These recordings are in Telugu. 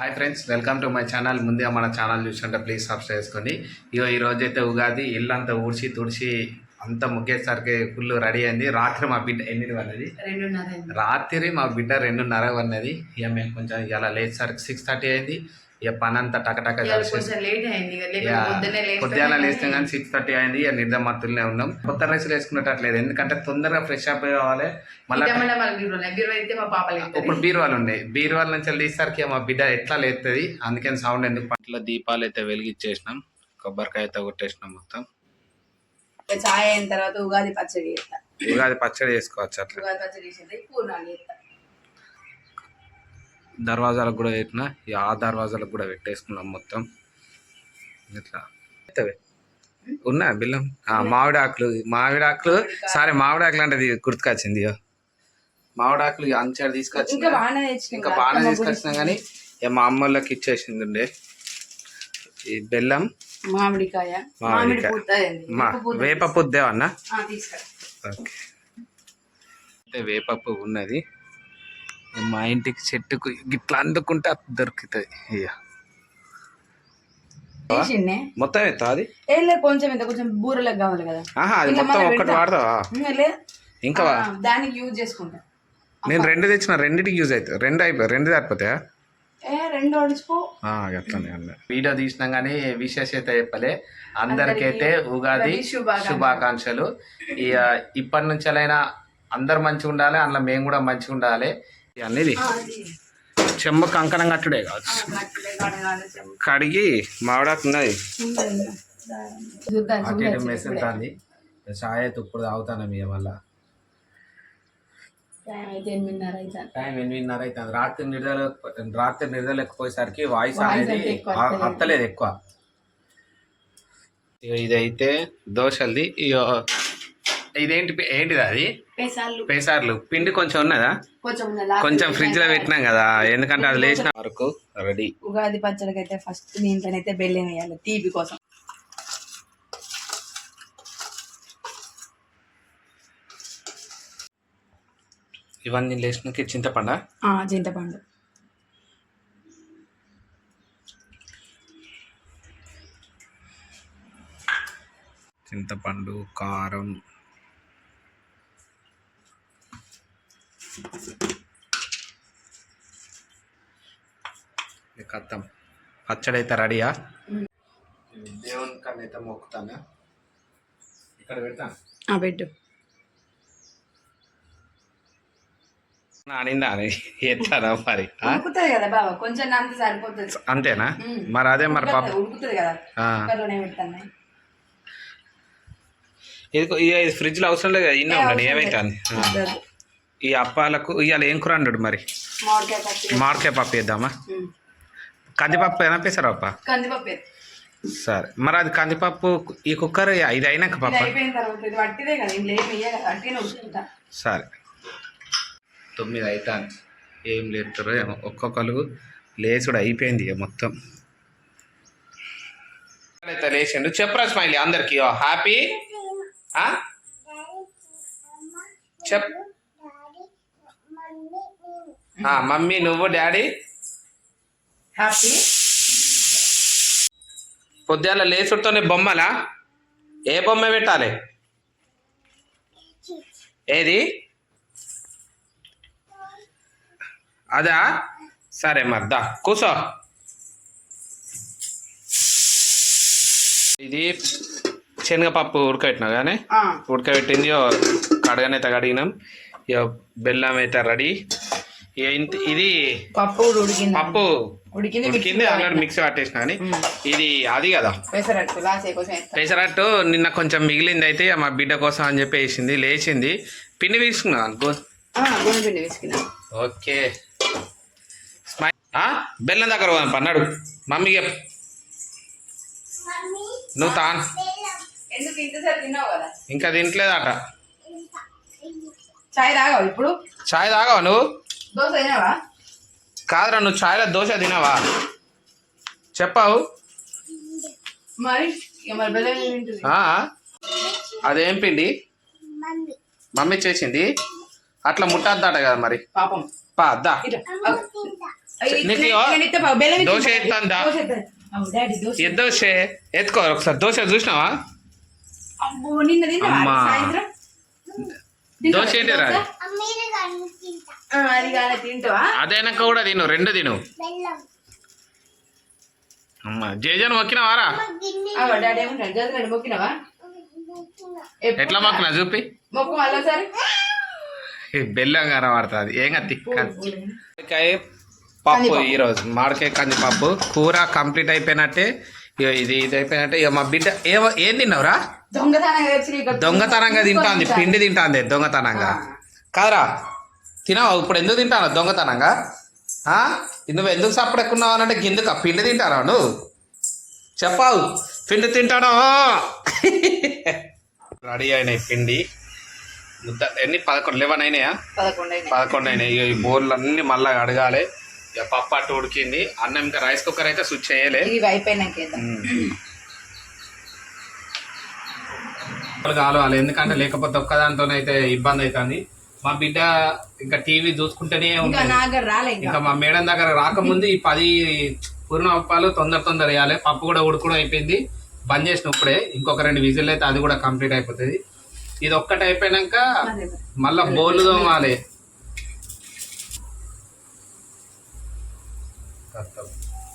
Hi friends welcome to my channel. ముందుగా మన ఛానల్ చూస్తుంటే ప్లీజ్ సబ్స్క్రైబ్ చేసుకోండి. ఇగో ఈ రోజు అయితే ఉగాది ఇల్లు అంతా ఊడ్చి తుడిచి అంతా ముగ్గేసరికి ఫుల్ రెడీ అయింది. రాత్రి మా బిడ్డ ఎనిమిది వన్నది. రాత్రి మా బిడ్డ రెండున్నర వన్నది ఇక మేము కొంచెం ఇలా లేచేసరికి సిక్స్ థర్టీ అయింది. ఇక పని అంతా టకటక పొద్దున్నే లేస్తే పొద్దున లేస్తాం కానీ సిక్స్ థర్టీ అయింది ఇక నిద్ర మత్తులనే ఉన్నాం. కొత్త డ్రెస్సులు వేసుకునేటట్లేదు ఎందుకంటే తొందరగా ఫ్రెష్ అప్ అవ్వాలి మళ్ళీ ఇప్పుడు బీరువాలు ఉన్నాయి బీరువాల నుంచి తీసరికి మా బిడ్డ ఎట్లా లేస్తుంది అందుకని సౌండ్ ఎందుకు పట్ల దీపాలు అయితే వెలిగించేసినాం. కొబ్బరికాయ అయితే కొట్టేసినాం మొత్తం. చాయ్ అయిన తర్వాత ఉగాది పచ్చడి చేస్తా. ఉగాది పచ్చడి చేసుకోవచ్చు అట్లా. ఉగాది పచ్చడి పూర్ణాలు దర్వాజాలకు కూడా పెట్టిన ఆ దర్వాజాలకు కూడా పెట్టేసుకున్నాం మొత్తం. ఇట్లా. ఎత్తవే. ఉన్నా బిల్లం? ఆ, మామిడి ఆకులు మామిడి ఆకులు సరే మామిడి ఆకులు అంటే ఇది గుర్తుకొచ్చింది ఇగో. మామిడి ఆకులు ఇక అంచాడు తీసుకొచ్చిన ఇంకా బాగానే తీసుకొచ్చినా కానీ ఇక మా అమ్మోళ్ళకి ఇచ్చేసింది ఉండే ఈ బెల్లం మామిడికాయ మామిడి మామిడికాయ. వేప పుద్దేవా అన్న? ఓకే. అయితే వేప పువ్వు ఉన్నది. మా ఇంటికి చెట్టుకు ఇట్లా అందుకుంటే అది దొరుకుతుంది. ఇక మొత్తం అది? ఏం లేదు కొంచెం ఇంత కొంచెం బూరలకు కావాలి కదా. ఆహా అది ఇలా మొత్తం ఒక్కటి. వాడతావా? ఇంకా దానికి యూజ్ చేసుకుంటా. నేను రెండు తెచ్చిన రెండింటికి యూజ్ అవుతుంది రెండు అయిపోయి రెండు అన్న వీడియో తీసినాం కానీ విశేషత చెప్పలే. అందరికైతే ఉగాది శుభాకాంక్షలు. ఇప్పటి నుంచెలైనా అందరు మంచిగా ఉండాలి అందులో మేము కూడా మంచిగా ఉండాలి. అనేది. చెమ్మ కంకణం కట్టుడే కావచ్చు. కడిగి ఇటు మెసులుతుంది చాయ్ అయితే ఇప్పుడు తాగుతాను మీ వల్ల టైం ఎనిమిదిన్నర అవుతుంది. రాత్రి నిద్ర రాత్రి నిద్ర లేకపోయేసరికి వాయిస్ అనేది. అత్తలేదు. ఎక్కువ. ఇదైతే దోశలది. ఇగో ఇదేంటి ఏంటిది అది? పేసార్లు. పిండి కొంచెం ఉన్నదా? కొంచెం ఫ్రిడ్జ్లో పెట్టినాం కదా ఎందుకంటే అది లేచిన వరకు రెడీ. ఉగాది పచ్చడికి అయితే ఫస్ట్ దీంట్లోనైతే బెల్లం వేయాలి తీపి కోసం. ఇవన్నీ లేచినాక చింతపండ? ఆ, చింతపండు. చింతపండు కారం కత్తం పచ్చడి అయితే రెడీయా? దేవుని కన్నా అయితే మొక్కుతాను? ఇక్కడ పెడతాను ఆ పెట్టు. అనిందా అని ఎట్లానా మరి? ఆ? ఉడుకుతుంది కదా బాబా కొంచెం అంత సరిపోతుంది. అంతేనా. మరి అదే మరి పప్పు. ఉడుకుతుంది కదా. ఇది ఫ్రిడ్జ్లో అవసరం లేదు కదా? ఇన్న ఉండండి ఏమైతుంది ఈ అప్పాలకు ఇవాళ ఏం కూర అన్నాడు మరి? మామిడికాయ పప్పు. వేద్దామా? కందిపప్పు ఏనా పెసరప్ప కందిపప్పు. సరే. మరి అది కందిపప్పు ఈ కుక్కర్ ఇది అయినాక పప్పు సరే. తొమ్మిది అవుతాను ఏం లేపుతారో ఏమో. ఒక్కొక్కరు లేచుడు అయిపోయింది ఇక మొత్తం. అయితే లేచిండు. చెప్పరా స్మైలీ అందరికి. హ్యాపీ? చెప్. మమ్మీ నువ్వు డాడీ? హ్యాపీ పొద్దున్న లేచుడుతోనే బొమ్మలా? ఏ బొమ్మ పెట్టాలి? ఏది? అదా? సరే మరి దా కూసో. ఇది శనగపప్పు ఉడకబెట్టినా కానీ ఉడకబెట్టింది కడగనైతే కడిగినాం. ఇక బెల్లం అయితే రెడీ. ఇది పప్పు ఉడికింది. పప్పు ఉడికింది ఉడికింది ఆల్రెడీ మిక్సీ పట్టేసిన కానీ ఇది అది కదా. పెసరట్టు పెసరట్టు నిన్న కొంచెం మిగిలింది అయితే మా బిడ్డ కోసం అని చెప్పి వేసింది లేచింది. పిండి తీసుకున్నా అనుకో? పిండి ఓకే? బెల్లం దగ్గర పోదాం పన్నాడు మమ్మీకి చెప్పు. నువ్వు తా. ఇంకా తింటలేదట చాయ్ తాగావు ఇప్పుడు? చాయ్ తాగావా నువ్వు? దోశ తినావా? కాదురా నువ్వు చాయ్లో దోశ తినావా? చెప్పావు. మరి? ఇక మరి బెల్లం ఏం తింటుంది? అదేం పిండి? మమ్మీ. చేసింది. అట్లా ముట్టద్దట కదా మరి. పాపం. దోశ ఎత్తాందా? డాడీ దోశ. ఏ దోశ? ఎత్తుకో ఒకసారి దోశ చూసినావా? అమ్మా. దోశ ఏంటి అది తింటావా? అదైనాక కూడా తిను రెండు తిను. అమ్మ జేజన్ మొక్కినవారా డాడీ ఏమంటాడు మొక్కినావా? ఎట్లా మొక్కినా చూపి. మొక్కు మళ్ళీ బెల్లం కనబడుతుంది ఏం కత్తి మామిడికాయ పప్పు ఈరోజు మామిడికాయ కంది పప్పు కూర కంప్లీట్ అయిపోయినట్టే ఇగో ఇది ఇది అయిపోయినట్టే. ఇక మా బిడ్డ ఏమో ఏం తిన్నావురా? దొంగతనంగా తింటాంది పిండి తింటాంది దొంగతనంగా. కాదురా తినవా? ఇప్పుడు ఎందుకు తింటాను దొంగతనంగా? నువ్వు ఎందుకు సపడెక్కున్నావు అని అంటే గిందుక? పిండి తింటారా నువ్వు? చెప్పావు. పిండి తింటాను? రెడీ అయినాయి పిండి. ముద్ద ఎన్ని? పదకొండు లెవెన్ అయినాయా పదకొండు అయినాయి. పదకొండు అయినాయి. ఇక ఈ బోర్లు అన్ని మళ్ళీ అడగాలి ఇక పప్పు అట్టు ఉడికింది. అన్నం ఇంకా రైస్ కుక్కర్ అయితే స్విచ్ చేయలే. ఇవి అయిపోయినాక. కావాలి ఎందుకంటే లేకపోతే ఒక్కదానితోనైతే ఇబ్బంది అవుతుంది. మా బిడ్డ ఇంకా టీవీ చూసుకుంటేనే ఉంటుంది. ఇంకా. మా మేడం దగ్గర రాకముందు ఈ పది పూర్ణ అప్పాలు తొందర తొందర వేయాలి. పప్పు కూడా ఉడుకుడు అయిపోయింది. బంద్ చేసిన ఇప్పుడే. ఇంకొక రెండు విజిల్ అయితే అది కూడా కంప్లీట్ అయిపోతుంది. ఇది ఒక్కటి అయిపోయినాక. మళ్ళా బోర్లు తోమాలి.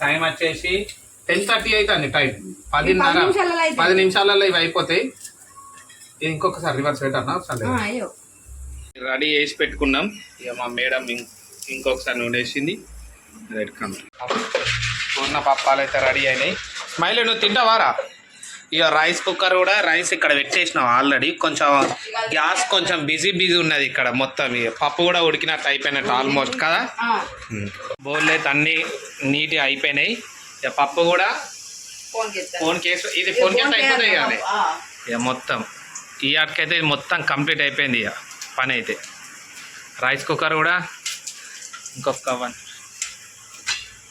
టైం వచ్చేసి టెన్ థర్టీ అవుతుంది టైం పదిన్నర అయిపోతుంది. పది నిమిషాలలో ఇవి అయిపోతాయి ఇంకొకసారి రివర్స్ పెట్టన్నా? ఒకసారి ఆ, అయ్యో. రెడీ చేసి పెట్టుకున్నాం. ఇక మా మేడం ఇంకొకసారి నూనె వేసింది రెడ్ కలర్ పూర్ణ పప్పాలు అయితే రెడీ అయినాయి. స్మైల్ నువ్వు తింటావారా? ఇక రైస్ కుక్కర్ కూడా రైస్ ఇక్కడ పెట్టేసినాం ఆల్రెడీ కొంచెం గ్యాస్ కొంచెం బిజీ బిజీ ఉన్నది ఇక్కడ మొత్తం ఇక పప్పు కూడా ఉడికినట్టు అయిపోయినట్టు ఆల్మోస్ట్ కదా? బౌల్ అయితే అన్నీ నీట్గా అయిపోయినాయి. ఇక పప్పు కూడా ఫోన్ కేసు ఇది ఫోన్ కేసు అయిపోతాయి. కానీ ఇక మొత్తం. ఈ ఆటకైతే ఇది మొత్తం కంప్లీట్ అయిపోయింది ఇక పని అయితే రైస్ కుక్కర్ కూడా ఇంకొక వన్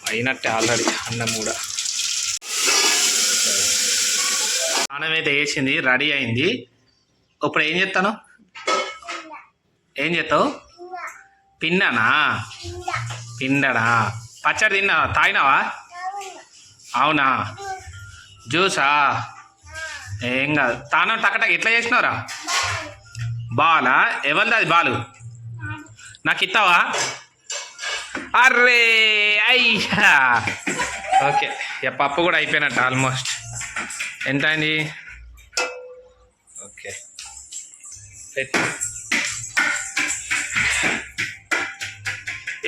అయినట్టే ఆల్రెడీ అన్నం కూడా. అన్నం అయితే వేసింది రెడీ అయింది. ఇప్పుడు ఏం చేస్తాను ఏం చేస్తావు పిండానా? తిన్నాడా పచ్చడి తిన్నా తాగినావా? అవునా? జ్యూసా? ఏం కాదు. తానో టకటక ఎట్లా చేసినావురా? బాలా? ఎవరిది అది బాలు? నాకు ఇస్తావా అర్రే అయ్యా. ఓకే ఇక పప్పు కూడా అయిపోయినట్టు ఆల్మోస్ట్. ఎంత అండి ఓకే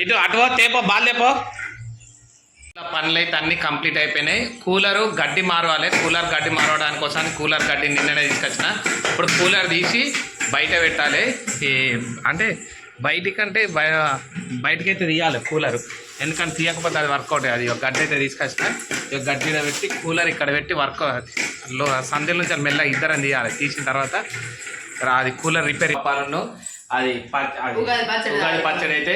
ఇటు అటు తేపో బాగాలేపో పనులు అయితే అన్నీ కంప్లీట్ అయిపోయినాయి. కూలరు గడ్డి మారవాలి. కూలర్ గడ్డి మారవడానికి కోసం కూలర్ గడ్డి నిన్ననే తీసుకొచ్చిన. ఇప్పుడు కూలర్ తీసి బయట పెట్టాలి. ఈ అంటే బయటికంటే బయ బయటకి అయితే తీయాలి కూలర్. ఎందుకంటే తీయకపోతే అది వర్కౌట్ అది ఒక గడ్డి అయితే తీసుకొచ్చిన ఈ గడ్డి పెట్టి కూలర్ ఇక్కడ పెట్టి వర్క్లో సంధ్యల నుంచి మెల్లగా ఇద్దరం తీయాలి. తీసిన తర్వాత అది కూలర్ రిపేర్ ఇవ్వాలను అది ఉగాది పచ్చడి పచ్చడి అయితే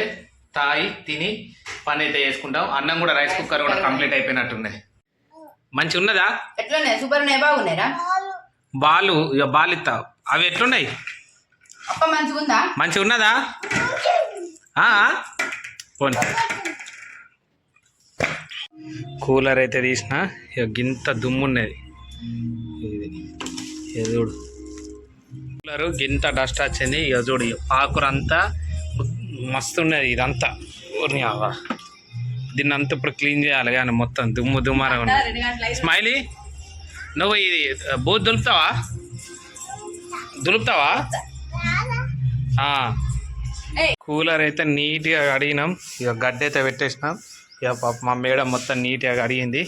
తాగి తిని పని అయితే చేసుకుంటాం. అన్నం కూడా రైస్ కుక్కర్ కూడా కంప్లీట్ అయిపోయినట్టున్నాయి మంచి ఉన్నదా ఎట్లున్నాయి సూపర్ బాగున్నాయిరా బాలు ఇక బాలు ఇస్తా అవి ఎట్లున్నాయి? అప్ప మంచిగా ఉన్నదా? పోనీ. కూలర్ అయితే తీసిన. ఇక గింత దుమ్ము ఉన్నది ఇది చూడు. కూలరు గింత డస్ట్ వచ్చింది. ఇక చూడు పాకురంతా మస్తు ఉన్నది ఇదంతా. ఊరిని అవ్వ. దీన్ని అంతా ఇప్పుడు క్లీన్ చేయాలి కానీ మొత్తం దుమ్ము దుమ్మారా ఉన్నది. స్మైలీ నువ్వు ఇది బూత్ దులుపుతావా? దులుపుతావా. కూలర్ అయితే నీట్గా అడిగినాం ఇక గడ్డి అయితే పెట్టేసినాం. ఇక పాప మా మేడం మొత్తం నీట్గా అడిగింది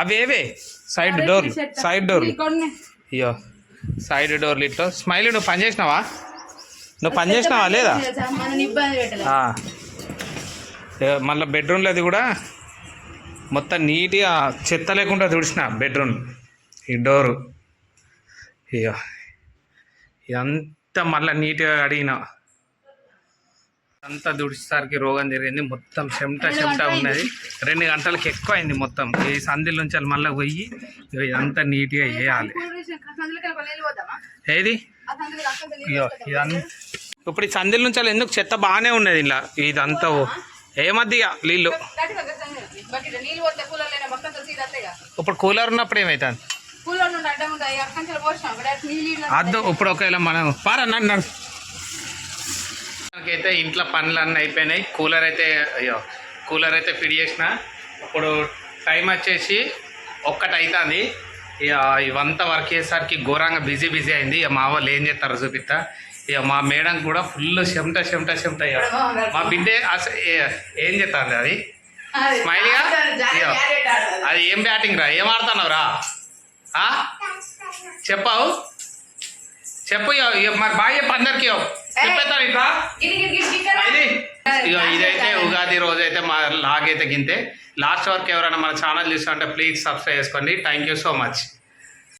అవి ఏవే? సైడ్ డోర్ సైడ్ డోర్ ఇక్కడ ఉన్నాయి. ఇయో సైడ్ డోర్లు ఇట్లా స్మైలీ నువ్వు పని చేసినావా? నువ్వు పని చేసినావా లేదా? మళ్ళీ బెడ్రూమ్లో అది కూడా మొత్తం నీట్గా చెత్త లేకుండా తుడిచిన బెడ్రూమ్ ఈ డోరు ఇక ఇదంతా మళ్ళీ నీట్గా అడిగిన అంతా దుడిచేసరికి రోగం జరిగింది. మొత్తం చెమట చెమట ఉన్నది. రెండు గంటలకి ఎక్కువ అయింది మొత్తం. ఈ సందుల నుంచి మళ్ళీ పోయి ఇదంతా నీట్గా వేయాలి? ఏది? ఇప్పుడు ఈ సందుల నుంచి ఎందుకు చెత్త బాగానే ఉన్నది ఇలా? ఇదంతా ఏమద్ది నీళ్ళు? మొత్తం ఇప్పుడు కూలర్ ఉన్నప్పుడు ఏమవుతుంది అద్దు ఇప్పుడు ఒకవేళ మనం పారా నడు మనకైతే ఇంట్లో పనులు అన్నీ అయిపోయినాయి. కూలర్ అయితే అయ్యో కూలర్ అయితే ఫిట్ చేసిన. ఇప్పుడు టైం వచ్చేసి ఒక్కటి అవుతుంది ఇక ఇవంతా వర్క్ చేసేసరికి ఘోరంగా బిజీ బిజీ అయింది. ఇక మా వాళ్ళు ఏం చేస్తారో చూపిస్తా. ఇక మా మేడం కూడా ఫుల్ చెమట చెమట చెమట మా బిడ్డే ఏ- చేస్తుంది అది? స్మైల్గా. అది ఏం బ్యాటింగ్ రా? ఏం ఆడుతున్నావు రా? చెప్పావు? చెప్పు మరి బాగా చెప్పు అందరికి. చెప్పేస్తాను ఇట్లా? ఇది ఇగో ఇదైతే ఉగాది రోజు అయితే మా లాగ్ అయితే గింతే. లాస్ట్ వరకు ఎవరైనా మన ఛానల్ చూస్తుంటే ప్లీజ్ సబ్స్క్రైబ్ చేసుకోండి. Thank you so much